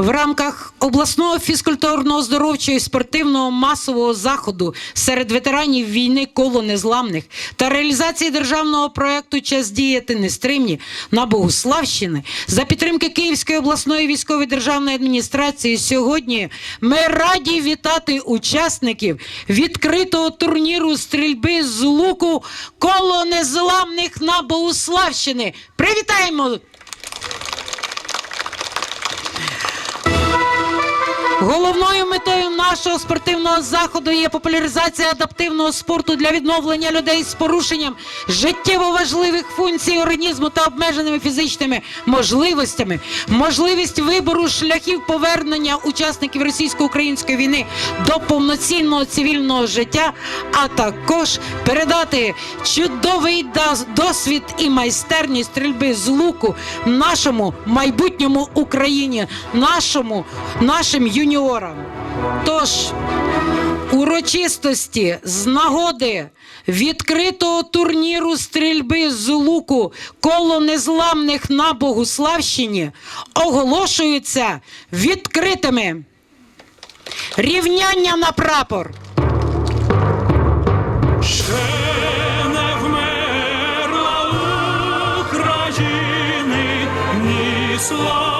В рамках обласного фізкультурного здоровчого і спортивного масового заходу серед ветеранів війни коло незламних та реалізації державного проекту Час діяти нестримні на Богуславщини за підтримки Київської обласної військової державної адміністрації сьогодні ми раді вітати учасників відкритого турніру стрільби з луку коло незламних на Богуславщини. Привітаємо! Головною метою нашого спортивного заходу є популяризація адаптивного спорту для відновлення людей з порушенням життєво важливих функцій організму та обмеженими фізичними можливостями, можливість вибору шляхів повернення учасників російсько-української війни до повноцінного цивільного життя, а також передати чудовий досвід і майстерність стрільби з луку нашому майбутньому Україні, нашому нашим юніорам. Тож урочистості з нагоди відкритого турніру стрільби з луку коло незламних на Богуславщині оголошуються відкритими. Рівняння на прапор. Слава,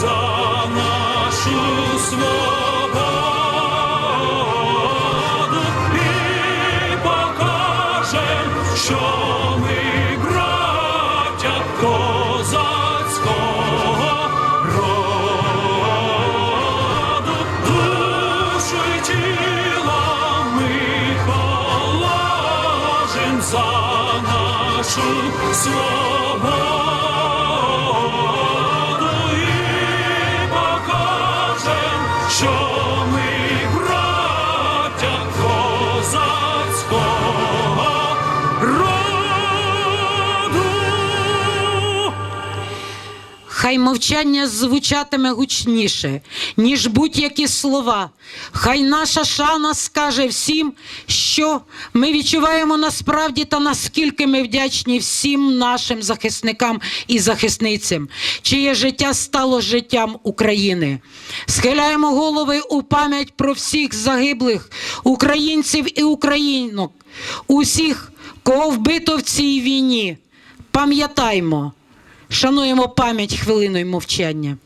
за нашу свободу. І покажем, що ми браття козацького роду, за нашу свободу Хай мовчання звучатиме гучніше, ніж будь-які слова. Хай наша шана скаже всім, що ми відчуваємо насправді та наскільки ми вдячні всім нашим захисникам і захисницям, чиє життя стало життям України. Схиляємо голови у пам'ять про всіх загиблих українців і українок, усіх, кого вбито в цій війні. Пам'ятаймо. Шануємо пам'ять хвилиною мовчання.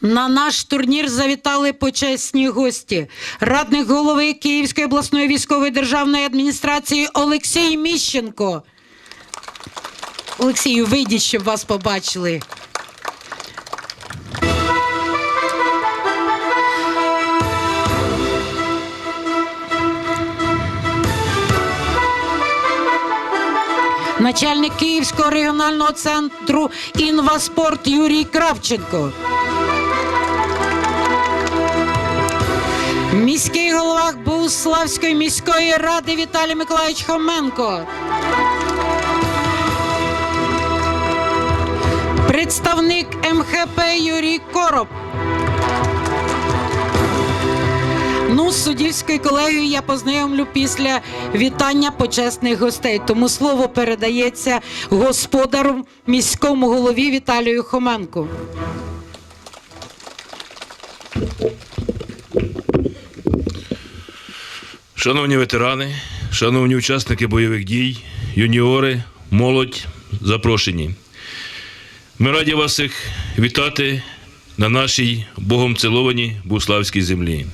На наш турнір завітали почесні гості. Радник голови Київської обласної військової державної адміністрації Олексій Міщенко. Олексію, вийдіть, щоб вас побачили. начальник Київського регіонального центру інваспорт Юрій Кравченко. Міський голова Богуславської міської ради Віталій Миколаївич Хоменко. Представник МХП Юрій Короб. Ну, з суддівською колегією я познайомлю після вітання почесних гостей. Тому слово передається господару міському голові Віталію Хоменку. Шановні ветерани, шановні учасники бойових дій, юніори, молодь, запрошені. Ми раді вас всіх вітати на нашій Богом цілованій Буславській землі.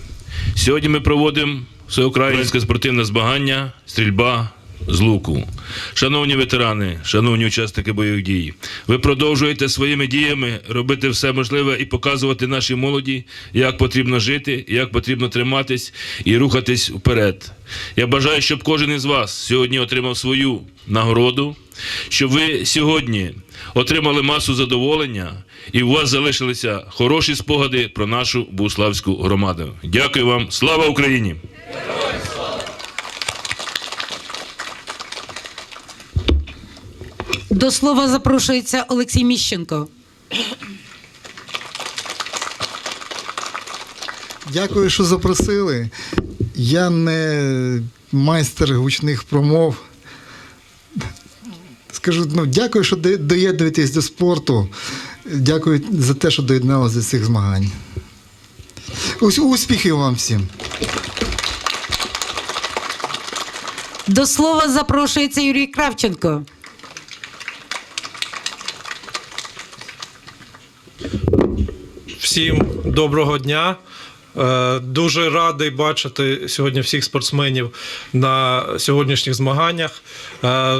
Сьогодні ми проводимо всеукраїнське спортивне змагання стрільба з луку. Шановні ветерани, шановні учасники бойових дій, ви продовжуєте своїми діями робити все можливе і показувати нашій молоді, як потрібно жити, як потрібно триматись і рухатись вперед. Я бажаю, щоб кожен із вас сьогодні отримав свою нагороду, щоб ви сьогодні отримали масу задоволення і у вас залишилися хороші спогади про нашу Буславську громаду. Дякую вам, слава Україні! До слова запрошується Олексій Міщенко. Дякую, що запросили. Я не майстер гучних промов. Скажу, ну, дякую, що доєднуєтесь до спорту. Дякую за те, що доєдналися до цих змагань. Ус- Успіхів вам всім! До слова запрошується Юрій Кравченко. Всім доброго дня. Е, Дуже радий бачити сьогодні всіх спортсменів на сьогоднішніх змаганнях. Е,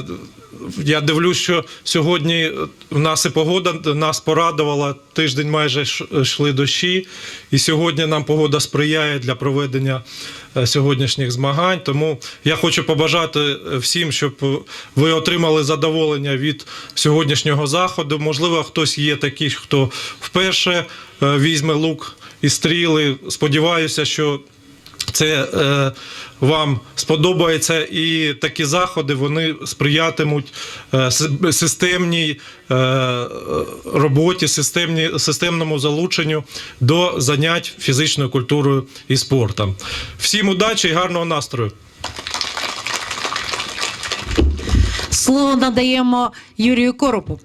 Я дивлюсь, що сьогодні в нас і погода нас порадувала. Тиждень майже йшли дощі, і сьогодні нам погода сприяє для проведення е, сьогоднішніх змагань. Тому я хочу побажати всім, щоб ви отримали задоволення від сьогоднішнього заходу. Можливо, хтось є такий, хто вперше візьме лук і стріли. Сподіваюся, що це е, вам сподобається, і такі заходи вони сприятимуть е, системній е, е, роботі, системні, системному залученню до занять фізичною культурою і спортом. Всім удачі і гарного настрою! Слово надаємо Юрію Коропу.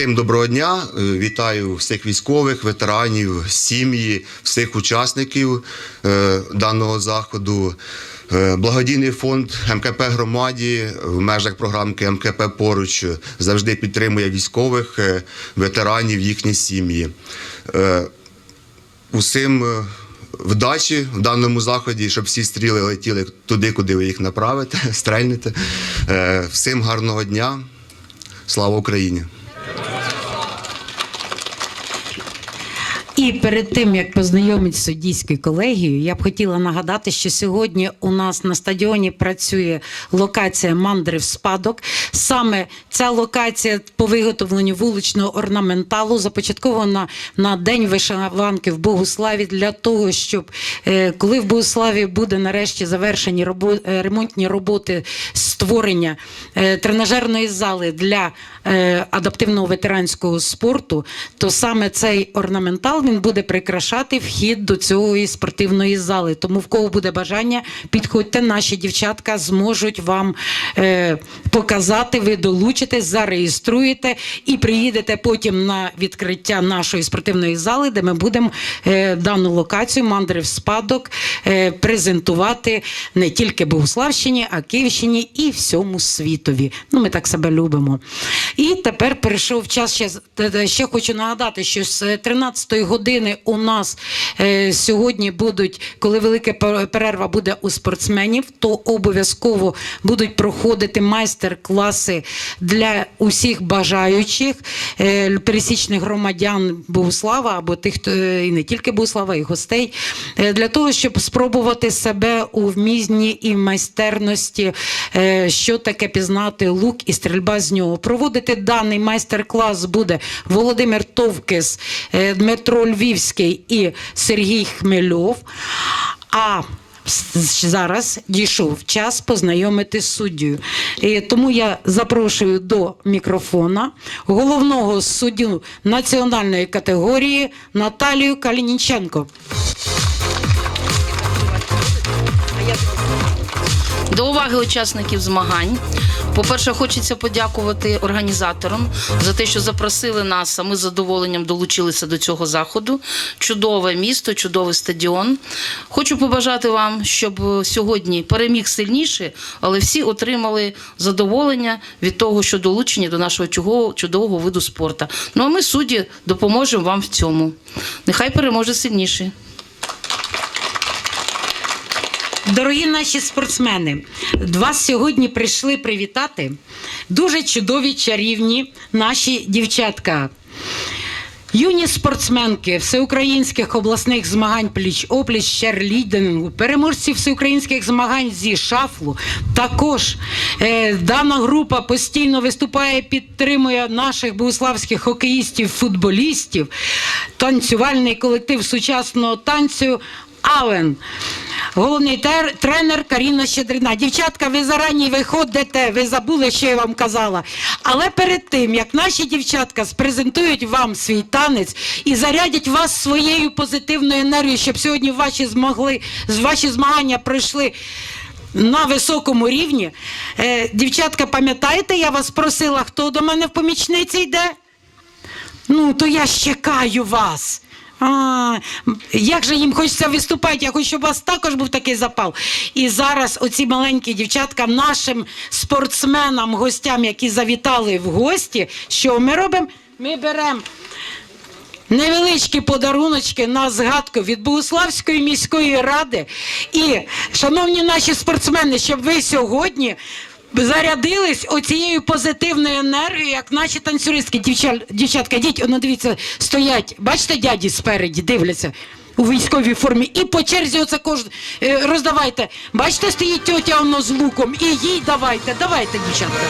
Всім доброго дня. Е, Вітаю всіх військових, ветеранів, сім'ї, всіх учасників е, даного заходу. Е, Благодійний фонд МКП громаді в межах програмки МКП поруч завжди підтримує військових, ветеранів, їхні сім'ї. Усім вдачі в даному заході, щоб всі стріли летіли туди, куди ви їх направите, стрельнете. Всім гарного дня. Слава Україні! І перед тим як познайомить з суддійською колегією, я б хотіла нагадати, що сьогодні у нас на стадіоні працює локація мандрів спадок. Саме ця локація по виготовленню вуличного орнаменталу започаткована на день вишиванки в Богуславі для того, щоб е, коли в Богуславі буде нарешті завершені е, ремонтні роботи створення е, тренажерної зали для адаптивного ветеранського спорту, то саме цей орнаментал він буде прикрашати вхід до цієї спортивної зали. Тому в кого буде бажання, підходьте, наші дівчатка зможуть вам е, показати, ви долучитесь, зареєструєте і приїдете потім на відкриття нашої спортивної зали, де ми будемо е, дану локацію мандрів спадок е, презентувати не тільки Богуславщині, а Київщині і всьому світові. Ну, ми так себе любимо. І тепер перейшов час. Ще, те- те- ще хочу нагадати, що з 13-ї години у нас е, сьогодні будуть, коли велика перерва буде у спортсменів, то обов'язково будуть проходити майстер-класи для усіх бажаючих е, пересічних громадян Богуслава або тих, хто е, і не тільки Богуслава, і гостей, для того, щоб спробувати себе у вмізні і майстерності, що таке пізнати лук і стрільба з нього. Проводити даний майстер-клас буде Володимир Товкис, Дмитро Львівський і Сергій Хмельов. А зараз дійшов час познайомити з суддю. І тому я запрошую до мікрофона головного суддю національної категорії Наталію Калініченко. До уваги учасників змагань. По-перше, хочеться подякувати організаторам за те, що запросили нас, а ми з задоволенням долучилися до цього заходу. Чудове місто, чудовий стадіон. Хочу побажати вам, щоб сьогодні переміг сильніший, але всі отримали задоволення від того, що долучені до нашого чудового, виду спорту. Ну а ми, судді, допоможемо вам в цьому. Нехай переможе сильніший. Дорогі наші спортсмени, вас сьогодні прийшли привітати дуже чудові чарівні наші дівчатка. Юні спортсменки всеукраїнських обласних змагань пліч-опліч, черлідингу, переможці всеукраїнських змагань зі шафлу. Також е, дана група постійно виступає, підтримує наших богуславських хокеїстів, футболістів, танцювальний колектив сучасного танцю Авен. Головний тер- тренер Каріна Щедрина. Дівчатка, ви зарані виходите, ви забули, що я вам казала. Але перед тим, як наші дівчатка спрезентують вам свій танець і зарядять вас своєю позитивною енергією, щоб сьогодні ваші змогли, ваші змагання пройшли. На високому рівні. Е, дівчатка, пам'ятаєте, я вас просила, хто до мене в помічниці йде? Ну, то я ж чекаю вас. А, як же їм хочеться виступати, я хочу, щоб у вас також був такий запал. І зараз оці маленькі дівчатка нашим спортсменам, гостям, які завітали в гості, що ми робимо? Ми беремо невеличкі подаруночки на згадку від Богуславської міської ради. І, шановні наші спортсмени, щоб ви сьогодні зарядились оцією позитивною енергією, як наші танцюристки. Дівчат, дівчатка, йдіть, ну дивіться, стоять. Бачите, дяді спереді дивляться. У військовій формі і по черзі оце кож... е, роздавайте. Бачите, стоїть тьотя воно з луком, і їй давайте, давайте, дівчатка.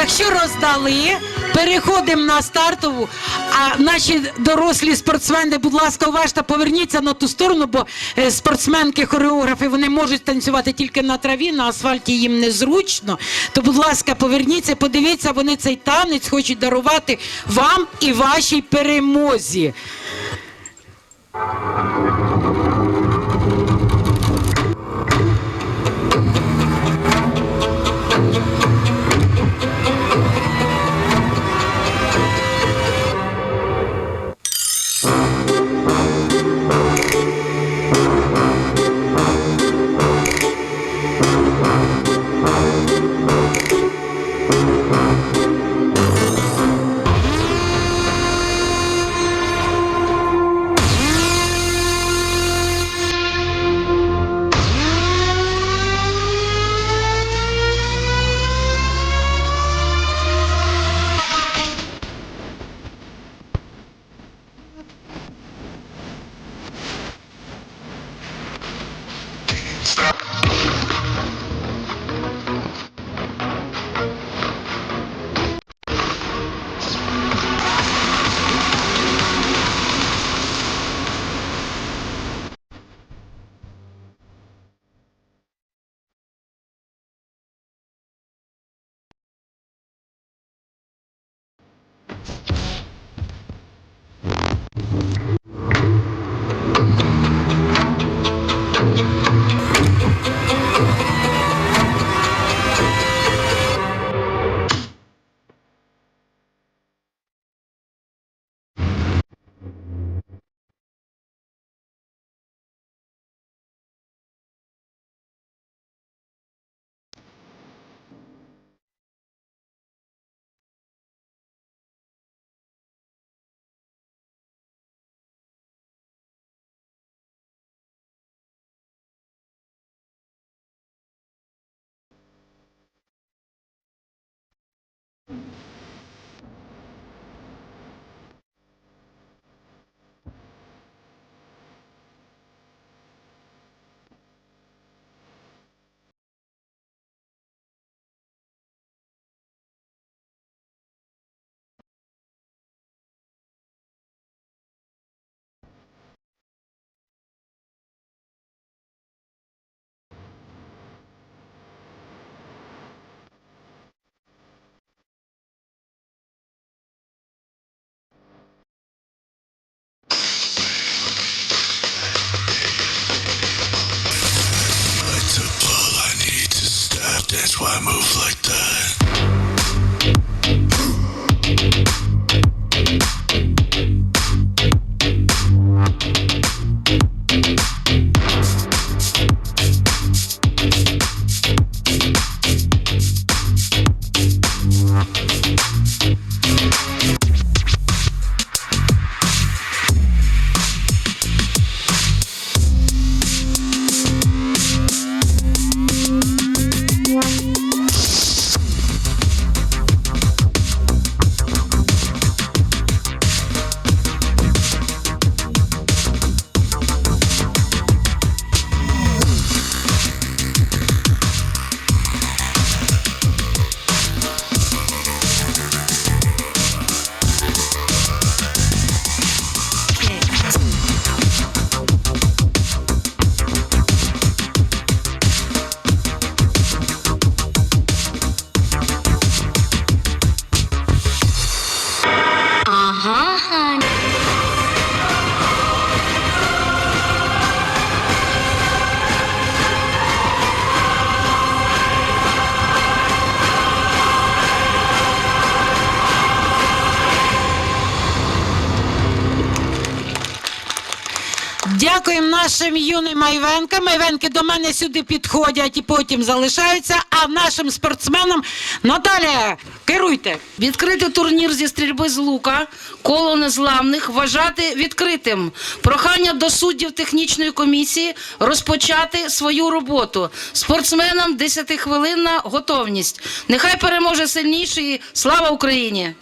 Якщо роздали, переходимо на стартову. А наші дорослі спортсмени, будь ласка, уважно поверніться на ту сторону, бо е, спортсменки, хореографи вони можуть танцювати тільки на траві, на асфальті їм незручно. То, будь ласка, поверніться, подивіться, вони цей танець хочуть дарувати вам і вашій перемозі. Дякуємо нашим юним майвенкам. Майвенки до мене сюди підходять і потім залишаються. А нашим спортсменам Наталія, керуйте. Відкрити турнір зі стрільби з лука, коло незламних вважати відкритим. Прохання до суддів технічної комісії розпочати свою роботу. Спортсменам 10-хвилинна готовність. Нехай переможе сильніший. Слава Україні!